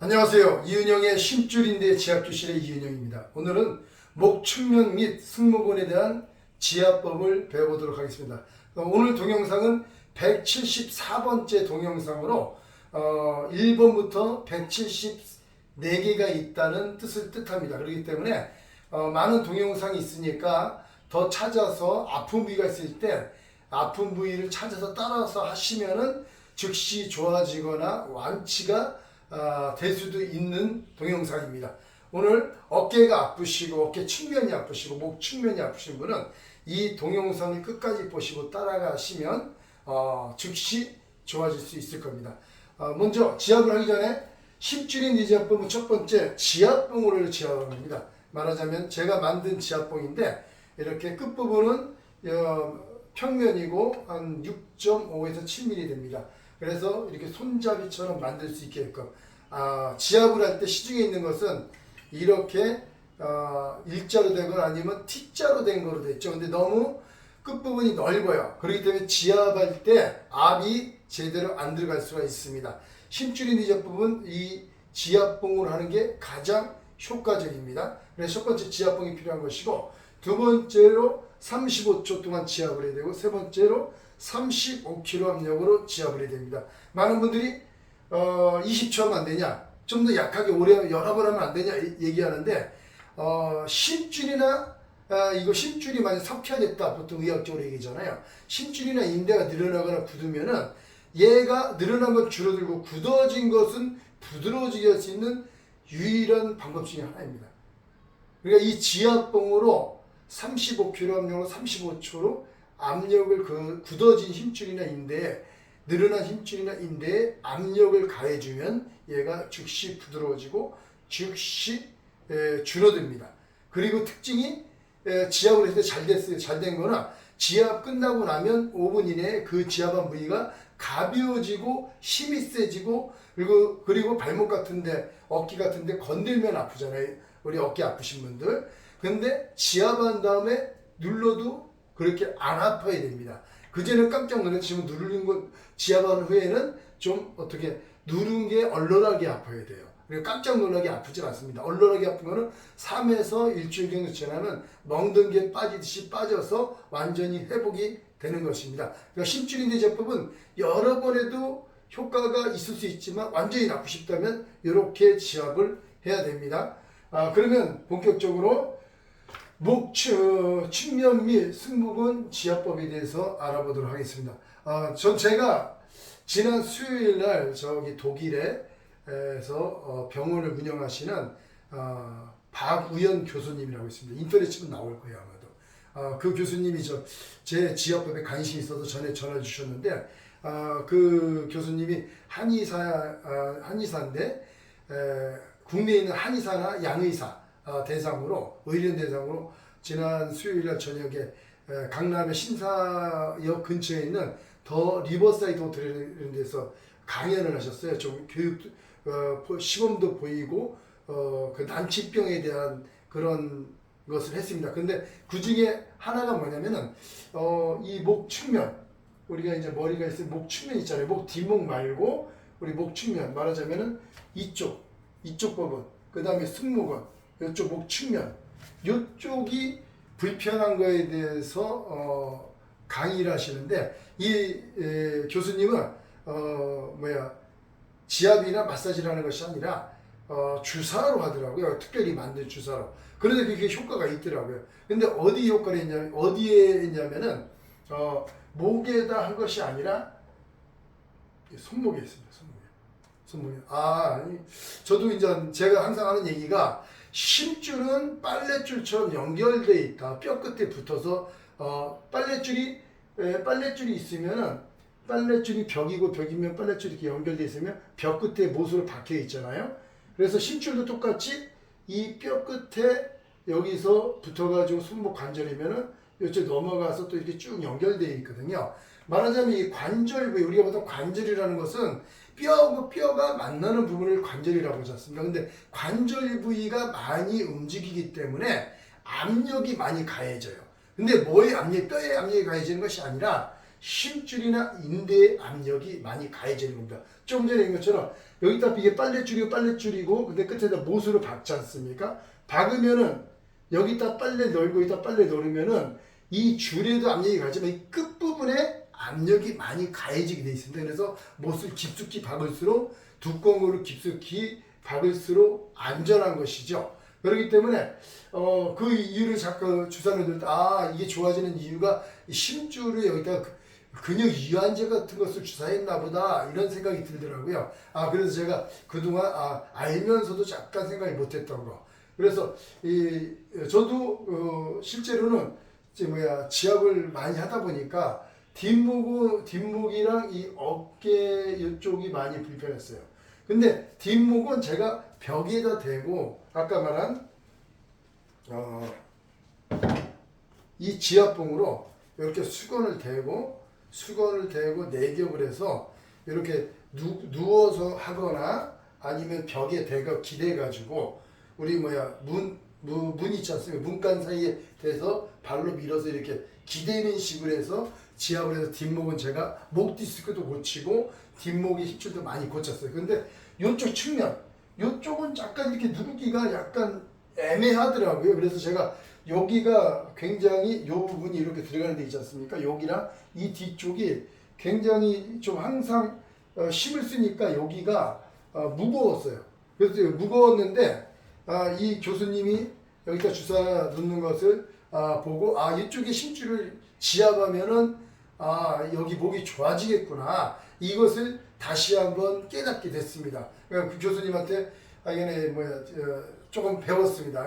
안녕하세요. 이은영의 심줄인대 지압교실의 이은영입니다. 오늘은 목축면 및 승모근에 대한 지압법을 배워보도록 하겠습니다. 어, 오늘 동영상은 174번째 동영상으로 어, 1번부터 174개가 있다는 뜻을 뜻합니다. 그렇기 때문에 어, 많은 동영상이 있으니까 더 찾아서 아픈 부위가 있을 때 아픈 부위를 찾아서 따라서 하시면은 즉시 좋아지거나 완치가 아, 될 수도 있는 동영상입니다. 오늘 어깨가 아프시고 어깨 측면이 아프시고 목 측면이 아프신 분은 이 동영상을 끝까지 보시고 따라가시면 어, 즉시 좋아질 수 있을 겁니다. 어, 먼저 지압을 하기 전에 십줄인 지압법은 첫 번째 지압봉으로 지압합니다. 말하자면 제가 만든 지압봉인데 이렇게 끝부분은 어, 평면이고 한 6.5에서 7mm 됩니다. 그래서 이렇게 손잡이처럼 만들 수 있게끔 아, 지압을 할 때 시중에 있는 것은 이렇게 어, 일자로 되거나 아니면 T자로 된 거로 됐죠. 근데 너무 끝부분이 넓어요. 그렇기 때문에 지압할 때 압이 제대로 안 들어갈 수가 있습니다. 힘줄인 이적 부분 이 지압봉을 하는 게 가장 효과적입니다. 그래서 첫 번째 지압봉이 필요한 것이고 두 번째로 35초 동안 지압을 해야 되고 세 번째로 35kg 압력으로 지압을 해야 됩니다. 많은 분들이 어, 20초 하면 안 되냐? 좀 더 약하게 오래 여러 번 하면 안 되냐? 이- 얘기하는데 어, 심줄이나 아, 이거 심줄이 많이 석회됐다 보통 의학적으로 얘기잖아요. 심줄이나 인대가 늘어나거나 굳으면은 얘가 늘어난 건 줄어들고 굳어진 것은 부드러워지게 할 수 있는 유일한 방법 중에 하나입니다. 그러니까 이 지압봉으로 35kg 압력으로 35초로 압력을 그 굳어진 힘줄이나 인대에 늘어난 힘줄이나 인대에 압력을 가해주면 얘가 즉시 부드러워지고 즉시 에, 줄어듭니다. 그리고 특징이 에, 지압을 했을 때 잘 됐어요. 잘 된 거나 지압 끝나고 나면 5분 이내에 그 지압한 부위가 가벼워지고 힘이 세지고 그리고 그리고 발목 같은데 어깨 같은데 건들면 아프잖아요. 우리 어깨 아프신 분들. 근데 지압한 다음에 눌러도 그렇게 안 아파야 됩니다. 그제는 깜짝 놀랐지만 누르는 것 지압한 후에는 좀 어떻게 누른 게 얼얼하게 아파야 돼요. 그리고 깜짝 놀라게 아프진 않습니다. 얼얼하게 아픈 거는 3에서 일주일 정도 지나면 멍든 게 빠지듯이 빠져서 완전히 회복이 되는 것입니다. 그러니까 심줄인대 제법은 여러 번 해도 효과가 있을 수 있지만 완전히 낫고 싶다면 이렇게 지압을 해야 됩니다. 아, 그러면 본격적으로 목 측- 측면 및 승모근 지압법에 대해서 알아보도록 하겠습니다. 아, 전 제가 지난 수요일 날 저기 독일에서 어, 병원을 운영하시는 어, 박우연 교수님이라고 있습니다. 인터넷 치면 나올 거예요 아마도. 아, 그 교수님이 저 제 지압법에 관심이 있어서 전에 전화 주셨는데 아, 그 교수님이 한의사 아, 한의사인데 에, 국내에 있는 한의사나 양의사 아, 대상으로 의료 대상으로 지난 수요일 날 저녁에 에, 강남의 신사역 근처에 있는 더 리버사이드 호텔이라는 데서 강연을 하셨어요. 좀 교육 어, 보- 시범도 보이고 어, 그 난치병에 대한 그런 것을 했습니다. 근데 그 중에 하나가 뭐냐면은 어, 이 목 측면 우리가 이제 머리가 있을 목 측면 있잖아요. 목 뒷목 말고 우리 목 측면 말하자면은 이쪽 이쪽 부분 그 다음에 승모근 이쪽 목 측면 이쪽이 불편한 거에 대해서 어, 강의를 하시는데 이 에, 교수님은 어, 뭐야 지압이나 마사지를 하는 것이 아니라 어, 주사로 하더라고요. 특별히 만든 주사로. 그런데 그게 효과가 있더라고요. 근데 어디 효과를 했냐면 어디에 했냐면은 어, 목에다 한 것이 아니라 이 손목에 있습니다. 손목에. 손목에. 아, 저도 이제 제가 항상 하는 얘기가 심줄은 빨랫줄처럼 연결돼 있다. 뼈 끝에 붙어서 어, 빨랫줄이 에, 빨랫줄이 있으면은 빨랫줄이 벽이고 벽이면 빨랫줄이 이렇게 연결돼 있으면 벽 끝에 못으로 박혀 있잖아요. 그래서 심줄도 똑같이 이 뼈 끝에 여기서 붙어가지고 손목 관절이면은 이쪽 넘어가서 또 이렇게 쭉 연결되어 있거든요. 말하자면 이 관절 부위 우리가 보통 관절이라는 것은 뼈하고 뼈가 만나는 부분을 관절이라고 하지 않습니까? 근데 관절 부위가 많이 움직이기 때문에 압력이 많이 가해져요. 근데 뭐에 압력, 뼈에 압력이 가해지는 것이 아니라 심줄이나 인대 압력이 많이 가해지는 겁니다. 조금 전에 얘기한 것처럼 여기다 이게 빨래줄이고 빨래줄이고 근데 끝에다 못으로 박지 않습니까? 박으면은 여기다 빨래 널고 여기다 빨래 널으면은 이 줄에도 압력이 가지만 이 끝부분에 압력이 많이 가해지게 돼 있습니다. 그래서 못을 깊숙이 박을수록 두꺼운 거를 깊숙이 박을수록 안전한 것이죠. 그렇기 때문에 어, 그 이유를 자꾸 주사를 들때 아 이게 좋아지는 이유가 이 심줄을 여기다 그- 근육 이완제 같은 것을 주사했나 보다 이런 생각이 들더라고요. 아 그래서 제가 그동안 아 알면서도 잠깐 생각이 못했던 거. 그래서 이 저도 어, 실제로는 이제 뭐야 지압을 많이 하다 보니까 뒷목 뒷목이랑 이 어깨 이쪽이 많이 불편했어요. 근데 뒷목은 제가 벽에다 대고 아까 말한 어, 이 지압봉으로 이렇게 수건을 대고 수건을 대고 내겹을 해서 이렇게 누, 누워서 하거나 아니면 벽에 대가 기대 가지고 우리 뭐야 문 문, 문 있지 않습니까? 문간 사이에 대서 발로 밀어서 이렇게 기대는 식으로 해서 지압을 해서 뒷목은 제가 목 디스크도 고치고 뒷목의 힘줄도 많이 고쳤어요. 근데 이쪽 측면 이쪽은 약간 이렇게 누르기가 약간 애매하더라고요. 그래서 제가 여기가 굉장히 요 부분이 이렇게 들어가는 데 있지 않습니까? 여기랑 이 뒤쪽이 굉장히 좀 항상 어, 힘을 쓰니까 여기가 어, 무거웠어요. 그래서 무거웠는데 아, 이 교수님이 여기다 주사 넣는 것을 아, 보고 아 이쪽에 심줄을 지압하면은 아 여기 목이 좋아지겠구나 이것을 다시 한번 깨닫게 됐습니다. 그러니까 그 교수님한테 아 이번에 뭐야 어, 조금 배웠습니다.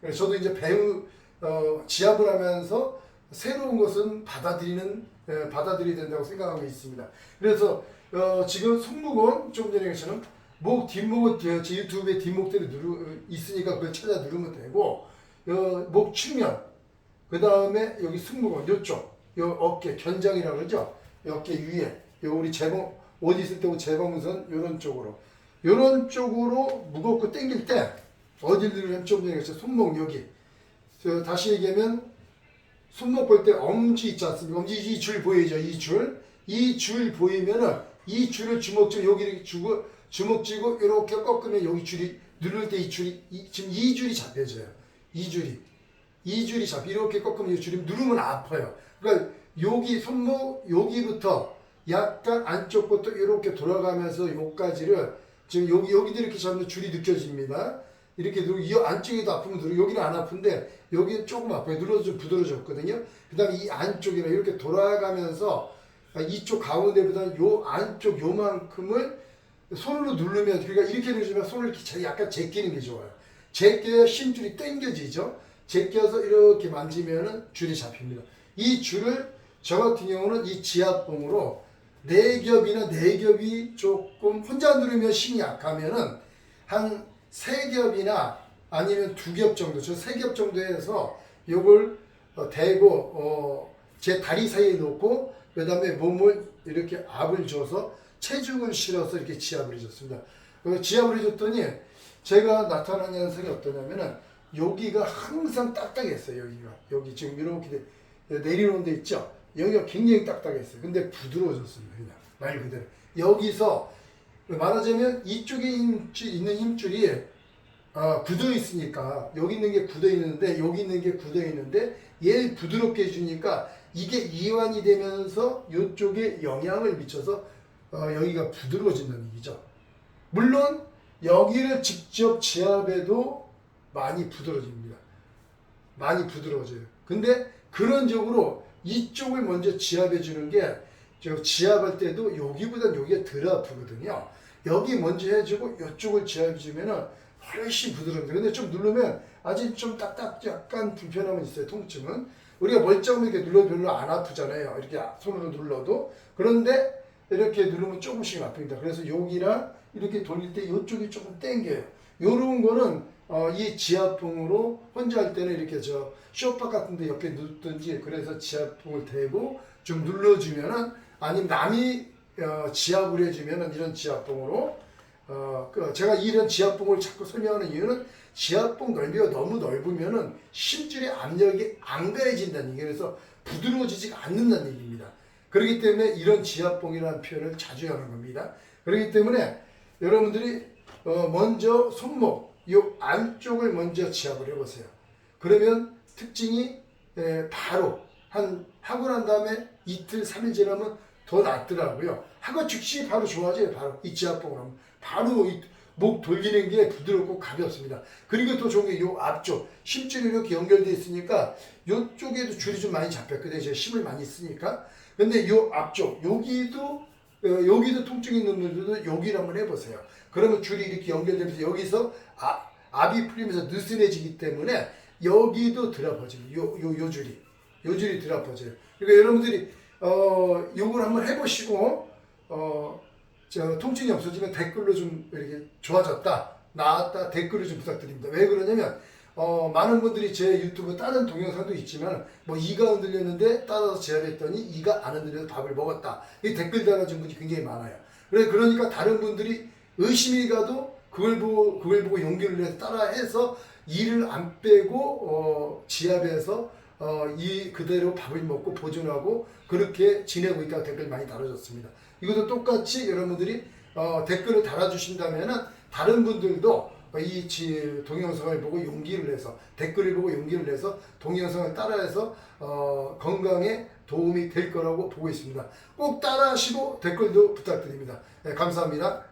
그래서 저도 이제 배우 어, 지압을 하면서 새로운 것은 받아들이는 에, 받아들여야 된다고 생각하고 있습니다. 그래서 어, 지금 손목은 조금 전에 것처럼 목 뒷목은 제- 제 유튜브에 뒷목대로 누르 있으니까 그걸 찾아 누르면 되고 어, 목 측면 그 다음에 여기 승모근 요쪽 요 어깨 견장이라고 그러죠 이 어깨 위에 요 우리 재봉 옷 있을 때 재봉선 요런 쪽으로 요런 쪽으로 무겁고 당길 때 어디를 누르면 좀 전에 그랬죠 손목 여기 저 다시 얘기하면 손목 볼 때 엄지 있지 않습니까? 엄지 이 줄 보이죠? 이 줄. 이 줄 보이면은 이 줄을 주먹 쥐고 여기 이렇게 주고 주먹 쥐고 이렇게 꺾으면 여기 줄이 누를 때 이 줄이 이, 지금 이 줄이 잡혀져요. 이 줄이 이 줄이 잡 이렇게 꺾으면 이 줄이 누르면 아파요. 그러니까 여기 손목 여기부터 약간 안쪽부터 이렇게 돌아가면서 여기까지를 지금 여기 여기도 이렇게 잡는 줄이 느껴집니다. 이렇게 누르 이 안쪽에도 아프면 누르 여기는 안 아픈데 여기는 조금 아파요. 눌러도 좀 부드러워졌거든요. 그 다음에 이 안쪽이나 이렇게 돌아가면서 이쪽 가운데보다 요 안쪽 요만큼을 손으로 누르면 그러니까 이렇게 누르면 손을 약간 제끼는 게 좋아요. 제껴야 힘줄이 당겨지죠. 제껴서 이렇게 만지면은 줄이 잡힙니다. 이 줄을 저 같은 경우는 이 지압봉으로 네 겹이나 네 겹이 조금 혼자 누르면 힘이 약하면은 한 세 겹이나 아니면 두 겹 정도, 저 세 겹 정도 해서 요걸 어, 대고 어, 제 다리 사이에 놓고 그 다음에 몸을 이렇게 압을 줘서 체중을 실어서 이렇게 지압을 해줬습니다. 그 지압을 해줬더니 제가 나타난 현상이 어떠냐면은 여기가 항상 딱딱했어요. 여기가 여기 지금 이렇게 돼- 내리놓은 데 있죠. 여기가 굉장히 딱딱했어요. 근데 부드러워졌습니다. 그냥 말 그대로 여기서 말하자면 이쪽에 있는 힘줄이 아, 굳어 있으니까 여기 있는 게 굳어 있는데 여기 있는 게 굳어 있는데 얘 부드럽게 해주니까 이게 이완이 되면서 이쪽에 영향을 미쳐서 어, 여기가 부드러워진다는 얘기죠. 물론 여기를 직접 지압해도 많이 부드러집니다. 많이 부드러워져요. 근데 그런 적으로 이쪽을 먼저 지압해 주는 게저 지압할 때도 여기보단 여기가 덜 아프거든요. 여기 먼저 해주고 이쪽을 지압해 주면은 훨씬 부드럽니다. 근데 좀 누르면 아직 좀 딱딱 약간 불편함은 있어요. 통증은 우리가 멀쩡하게 이렇게 눌러 별로 안 아프잖아요. 이렇게 손으로 눌러도 그런데 이렇게 누르면 조금씩 아픕니다. 그래서 여기랑 이렇게 돌릴 때 이쪽이 조금 당겨요. 요런 거는 어, 이 지압봉으로 혼자 할 때는 이렇게 저 쇼파 같은 데 옆에 놓든지 그래서 지압봉을 대고 좀 눌러주면은 아니면 남이 어, 지압을 해주면은 이런 지압봉으로 어, 그 제가 이런 지압봉을 자꾸 설명하는 이유는 지압봉 넓이가 너무 넓으면은 심줄의 압력이 안 가해진다는 얘기예요. 그래서 부드러워지지가 않는다는 얘기입니다. 그렇기 때문에 이런 지압봉이라는 표현을 자주 하는 겁니다. 그렇기 때문에 여러분들이 어, 먼저 손목 요 안쪽을 먼저 지압을 해보세요. 그러면 특징이 에, 바로 한 하고 난 다음에 이틀 3일 지나면 더 낫더라고요. 하고 즉시 바로 좋아져요. 바로 이 지압봉을 하면 바로 이 목 돌리는 게 부드럽고 가볍습니다. 그리고 또 좋은 게 요 앞쪽 심줄이 이렇게 연결되어 있으니까 요쪽에도 줄이 좀 많이 잡혔거든요. 제가 힘을 많이 쓰니까. 근데 요 앞쪽 여기도 어, 여기도 통증 있는 분들도 여기를 한번 해보세요. 그러면 줄이 이렇게 연결되면서 여기서 아, 압이 풀리면서 느슨해지기 때문에 여기도. 요, 요, 요 줄이. 요 줄이 드라퍼져요. 그러니까 여러분들이, 어, 요걸 한번 해보시고, 어, 저, 통증이 없어지면 댓글로 좀 이렇게 좋아졌다, 나았다 댓글을 좀 부탁드립니다. 왜 그러냐면, 어, 많은 분들이 제 유튜브 다른 동영상도 있지만, 뭐, 이가 흔들렸는데 따라서 제압했더니 이가 안 흔들려서 밥을 먹었다. 이 댓글 달아준 분이 굉장히 많아요. 그래, 그러니까 다른 분들이 의심이 가도 그걸 보고, 그걸 보고 용기를 내서 따라해서 이를 안 빼고, 어, 지압해서, 어, 이 그대로 밥을 먹고 보존하고 그렇게 지내고 있다고 댓글 많이 달아줬습니다. 이것도 똑같이 여러분들이 어, 댓글을 달아주신다면은 다른 분들도 이 지- 동영상을 보고 용기를 내서 댓글을 보고 용기를 내서 동영상을 따라해서 어, 건강에 도움이 될 거라고 보고 있습니다. 꼭 따라하시고 댓글도 부탁드립니다. 네, 감사합니다.